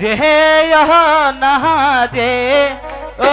যে यह ना जे ओ